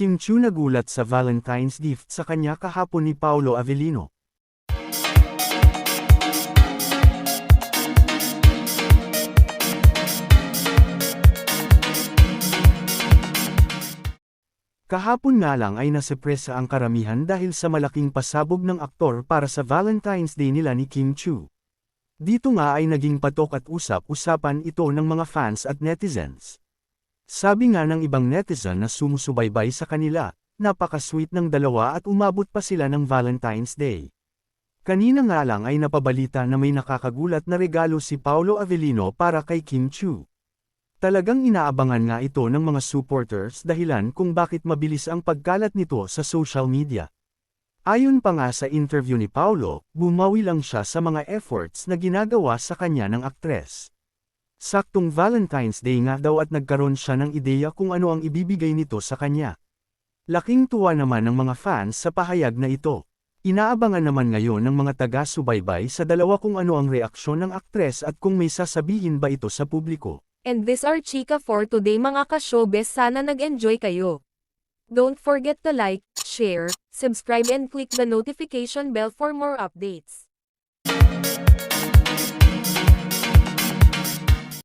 Kim Chu nagulat sa Valentine's gift sa kanya kahapon ni Paolo Avellino. Kahapon nga lang ay nasepresa ang karamihan dahil sa malaking pasabog ng aktor para sa Valentine's Day nila ni Kim Chu. Dito nga ay naging patok at usap-usapan ito ng mga fans at netizens. Sabi nga ng ibang netizen na sumusubaybay sa kanila, napaka-sweet ng dalawa at umabot pa sila ng Valentine's Day. Kanina nga lang ay napabalita na may nakakagulat na regalo si Paolo Avellino para kay Kim Chu. Talagang inaabangan nga ito ng mga supporters dahilan kung bakit mabilis ang pagkalat nito sa social media. Ayon pa nga sa interview ni Paulo, bumawi lang siya sa mga efforts na ginagawa sa kanya ng aktres. Saktong Valentine's Day nga daw at nagkaroon siya ng ideya kung ano ang ibibigay nito sa kanya. Laking tuwa naman ng mga fans sa pahayag na ito. Inaabangan naman ngayon ng mga taga-subaybay sa dalawa kung ano ang reaksyon ng aktres at kung may sasabihin ba ito sa publiko. And this are Chika for today mga ka-showbiz sana nag-enjoy kayo. Don't forget to like, share, subscribe and click the notification bell for more updates.